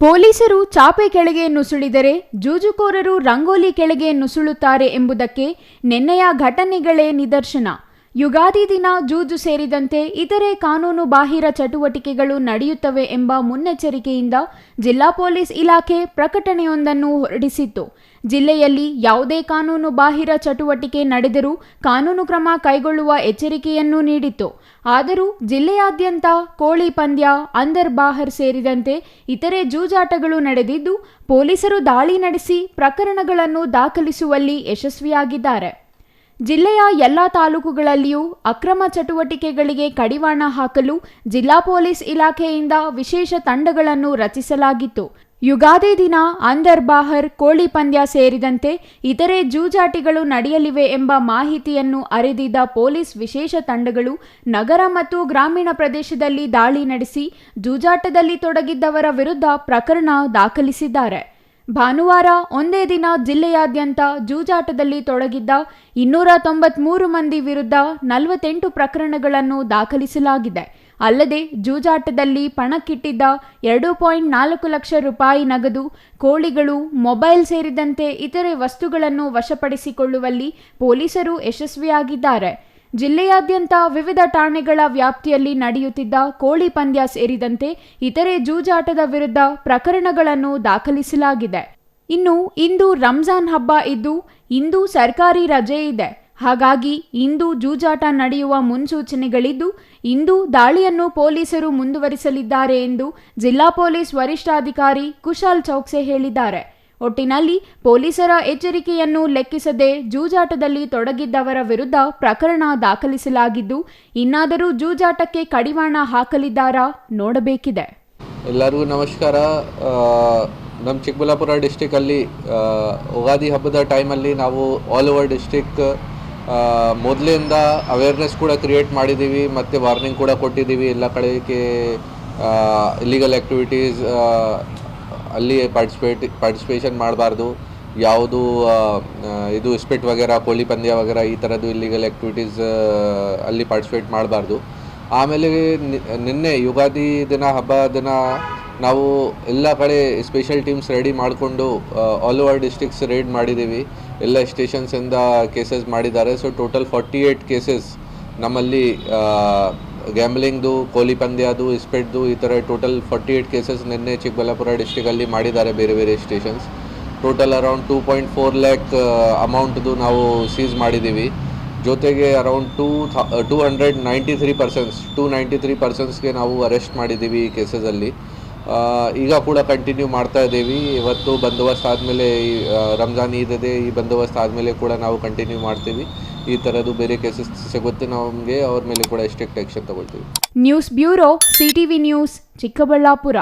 ಪೊಲೀಸರು ಚಾಪೆ ಕೆಳಗೆ ನುಸುಳಿದರೆ ಜೂಜುಕೋರರು ರಂಗೋಲಿ ಕೆಳಗೆ ನುಸುಳುತ್ತಾರೆ ಎಂಬುದಕ್ಕೆ ನಿನ್ನೆಯ ಘಟನೆಗಳೇ ನಿದರ್ಶನ. ಯುಗಾದಿ ದಿನ ಜೂಜು ಸೇರಿದಂತೆ ಇತರೆ ಕಾನೂನು ಬಾಹಿರ ಚಟುವಟಿಕೆಗಳು ನಡೆಯುತ್ತವೆ ಎಂಬ ಮುನ್ನೆಚ್ಚರಿಕೆಯಿಂದ ಜಿಲ್ಲಾ ಪೊಲೀಸ್ ಇಲಾಖೆ ಪ್ರಕಟಣೆಯೊಂದನ್ನು ಹೊರಡಿಸಿತ್ತು. ಜಿಲ್ಲೆಯಲ್ಲಿ ಯಾವುದೇ ಕಾನೂನು ಬಾಹಿರ ಚಟುವಟಿಕೆ ನಡೆದರೂ ಕಾನೂನು ಕ್ರಮ ಕೈಗೊಳ್ಳುವ ಎಚ್ಚರಿಕೆಯನ್ನು ನೀಡಿತ್ತು. ಆದರೂ ಜಿಲ್ಲೆಯಾದ್ಯಂತ ಕೋಳಿ ಪಂದ್ಯ ಅಂದರ್ ಬಾಹರ್ ಸೇರಿದಂತೆ ಇತರೆ ಜೂಜಾಟಗಳು ನಡೆದಿದ್ದು, ಪೊಲೀಸರು ದಾಳಿ ನಡೆಸಿ ಪ್ರಕರಣಗಳನ್ನು ದಾಖಲಿಸುವಲ್ಲಿ ಯಶಸ್ವಿಯಾಗಿದ್ದಾರೆ. ಜಿಲ್ಲೆಯ ಎಲ್ಲ ತಾಲೂಕುಗಳಲ್ಲಿಯೂ ಅಕ್ರಮ ಚಟುವಟಿಕೆಗಳಿಗೆ ಕಡಿವಾಣ ಹಾಕಲು ಜಿಲ್ಲಾ ಪೊಲೀಸ್ ಇಲಾಖೆಯಿಂದ ವಿಶೇಷ ತಂಡಗಳನ್ನು ರಚಿಸಲಾಗಿತ್ತು. ಯುಗಾದಿ ದಿನ ಅಂದರ್ ಬಾಹರ್, ಕೋಳಿ ಪಂದ್ಯ ಸೇರಿದಂತೆ ಇತರೆ ಜೂಜಾಟಿಗಳು ನಡೆಯಲಿವೆ ಎಂಬ ಮಾಹಿತಿಯನ್ನು ಅರೆದಿದ್ದ ಪೊಲೀಸ್ ವಿಶೇಷ ತಂಡಗಳು ನಗರ ಮತ್ತು ಗ್ರಾಮೀಣ ಪ್ರದೇಶದಲ್ಲಿ ದಾಳಿ ನಡೆಸಿ ಜೂಜಾಟದಲ್ಲಿ ತೊಡಗಿದ್ದವರ ವಿರುದ್ಧ ಪ್ರಕರಣ ದಾಖಲಿಸಿದ್ದಾರೆ. ಭಾನುವಾರ ಒಂದೇ ದಿನ ಜಿಲ್ಲೆಯಾದ್ಯಂತ ಜೂಜಾಟದಲ್ಲಿ ತೊಡಗಿದ್ದ ಇನ್ನೂರ ತೊಂಬತ್ಮೂರು ಮಂದಿ ವಿರುದ್ಧ ನಲವತ್ತೆಂಟು ಪ್ರಕರಣಗಳನ್ನು ದಾಖಲಿಸಲಾಗಿದೆ. ಅಲ್ಲದೆ ಜೂಜಾಟದಲ್ಲಿ ಪಣಕ್ಕಿಟ್ಟಿದ್ದ ಎರಡು ಪಾಯಿಂಟ್ ನಾಲ್ಕು ಲಕ್ಷ ರೂಪಾಯಿ ನಗದು, ಕೋಳಿಗಳು, ಮೊಬೈಲ್ ಸೇರಿದಂತೆ ಇತರೆ ವಸ್ತುಗಳನ್ನು ವಶಪಡಿಸಿಕೊಳ್ಳುವಲ್ಲಿ ಪೊಲೀಸರು ಯಶಸ್ವಿಯಾಗಿದ್ದಾರೆ. ಜಿಲ್ಲೆಯಾದ್ಯಂತ ವಿವಿಧ ಠಾಣೆಗಳ ವ್ಯಾಪ್ತಿಯಲ್ಲಿ ನಡೆಯುತ್ತಿದ್ದ ಕೋಳಿ ಪಂದ್ಯ ಸೇರಿದಂತೆ ಇತರೆ ಜೂಜಾಟದ ವಿರುದ್ಧ ಪ್ರಕರಣಗಳನ್ನು ದಾಖಲಿಸಲಾಗಿದೆ. ಇನ್ನು ಇಂದು ರಂಜಾನ್ ಹಬ್ಬ ಇದ್ದು, ಇಂದು ಸರ್ಕಾರಿ ರಜೆ ಇದೆ. ಹಾಗಾಗಿ ಇಂದು ಜೂಜಾಟ ನಡೆಯುವ ಮುನ್ಸೂಚನೆಗಳಿದ್ದು, ಇಂದು ದಾಳಿಯನ್ನು ಪೊಲೀಸರು ಮುಂದುವರಿಸಲಿದ್ದಾರೆ ಎಂದು ಜಿಲ್ಲಾ ಪೊಲೀಸ್ ವರಿಷ್ಠಾಧಿಕಾರಿ ಕುಶಾಲ್ ಚೌಕ್ಸೆ ಹೇಳಿದ್ದಾರೆ. ಒಟ್ಟಿನಲ್ಲಿ ಪೊಲೀಸರ ಎಚ್ಚರಿಕೆಯನ್ನು ಲೆಕ್ಕಿಸದೆ ಜೂಜಾಟದಲ್ಲಿ ತೊಡಗಿದ್ದವರ ವಿರುದ್ಧ ಪ್ರಕರಣ ದಾಖಲಿಸಲಾಗಿದ್ದು, ಇನ್ನಾದರೂ ಜೂಜಾಟಕ್ಕೆ ಕಡಿವಾಣ ಹಾಕಲಿದ್ದಾರಾ ನೋಡಬೇಕಿದೆ. ಎಲ್ಲರಿಗೂ ನಮಸ್ಕಾರ. ನಮ್ಮ ಚಿಕ್ಕಬಳ್ಳಾಪುರ ಡಿಸ್ಟಿಕಲ್ಲಿ ಯುಗಾದಿ ಹಬ್ಬದ ಟೈಮಲ್ಲಿ ನಾವು ಆಲ್ ಓವರ್ ಡಿಸ್ಟಿಕ್ ಮೊದಲಿಂದ ಅವೇರ್ನೆಸ್ ಕೂಡ ಕ್ರಿಯೇಟ್ ಮಾಡಿದ್ದೀವಿ ಮತ್ತು ವಾರ್ನಿಂಗ್ ಕೂಡ ಕೊಟ್ಟಿದ್ದೀವಿ ಎಲ್ಲ ಕಡೆಗೆ ಇಲ್ಲಿಗಲ್ ಆ್ಯಕ್ಟಿವಿಟೀಸ್ ಅಲ್ಲಿ ಪಾರ್ಟಿಸಿಪೇಟ್ ಪಾರ್ಟಿಸಿಪೇಷನ್ ಮಾಡಬಾರ್ದು. ಯಾವುದು ಇದು ಸ್ಪಿಟ್ ವಗೇರ, ಕೋಳಿ ಪಂದ್ಯ ವಗೇರ, ಈ ಥರದ್ದು ಇಲ್ಲಿಗಲ್ ಆ್ಯಕ್ಟಿವಿಟೀಸ್ ಅಲ್ಲಿ ಪಾರ್ಟಿಸಿಪೇಟ್ ಮಾಡಬಾರ್ದು. ಆಮೇಲೆ ನಿನ್ನೆ ಯುಗಾದಿ ದಿನ, ಹಬ್ಬ ದಿನ ನಾವು ಎಲ್ಲ ಕಡೆ ಸ್ಪೆಷಲ್ ಟೀಮ್ಸ್ ರೆಡಿ ಮಾಡಿಕೊಂಡು ಆಲ್ ಓವರ್ ಡಿಸ್ಟಿಕ್ಸ್ ರೇಡ್ ಮಾಡಿದ್ದೀವಿ. ಎಲ್ಲ ಸ್ಟೇಷನ್ಸಿಂದ ಕೇಸಸ್ ಮಾಡಿದ್ದಾರೆ. So total forty eight cases ನಮ್ಮಲ್ಲಿ ಗ್ಯಾಮ್ಲಿಂಗ್ದು ಕೋಲಿ ಪಂದ್ಯದು ಇಸ್ಪೆಟ್ದು ಈ ಥರ ಟೋಟಲ್ ಫಾರ್ಟಿ ಏಯ್ಟ್ ಕೇಸಸ್ ನಿನ್ನೆ ಚಿಕ್ಕಬಳ್ಳಾಪುರ ಡಿಸ್ಟಿಕಲ್ಲಿ ಮಾಡಿದ್ದಾರೆ ಬೇರೆ ಬೇರೆ stations total around two point four lakh ಅಮೌಂಟ್ದು ನಾವು ಸೀಸ್ ಮಾಡಿದ್ದೀವಿ. ಜೊತೆಗೆ around two two hundred ninety three persons two ninety three ಪರ್ಸನ್ಸ್ಗೆ ನಾವು ಅರೆಸ್ಟ್ ಮಾಡಿದ್ದೀವಿ ಈ ಕೇಸಸಲ್ಲಿ ಈಗ ಕೂಡ ಕಂಟಿನ್ಯೂ ಮಾಡ್ತಾ ಇದ್ದೀವಿ. ಇವತ್ತು ಬಂದೋಬಸ್ತ್ ಆದಮೇಲೆ ಈ ರಂಜಾನ್ ಈದ್ ಇದೆ. ಈ ಬಂದೋಬಸ್ತ್ ಆದಮೇಲೆ ಕೂಡ ನಾವು ಕಂಟಿನ್ಯೂ ಮಾಡ್ತೀವಿ. ಈ ಥರದ್ದು ಬೇರೆ ಕೇಸಸ್ ಸಿಗುತ್ತೆ ನಮಗೆ. ಅವ್ರ ಮೇಲೆ ಕೂಡ ಸ್ಟ್ರಿಕ್ಟ್ ಆ್ಯಕ್ಷನ್ ತಗೊಳ್ತೀವಿ. News bureau CTV news, Chikkaballapur.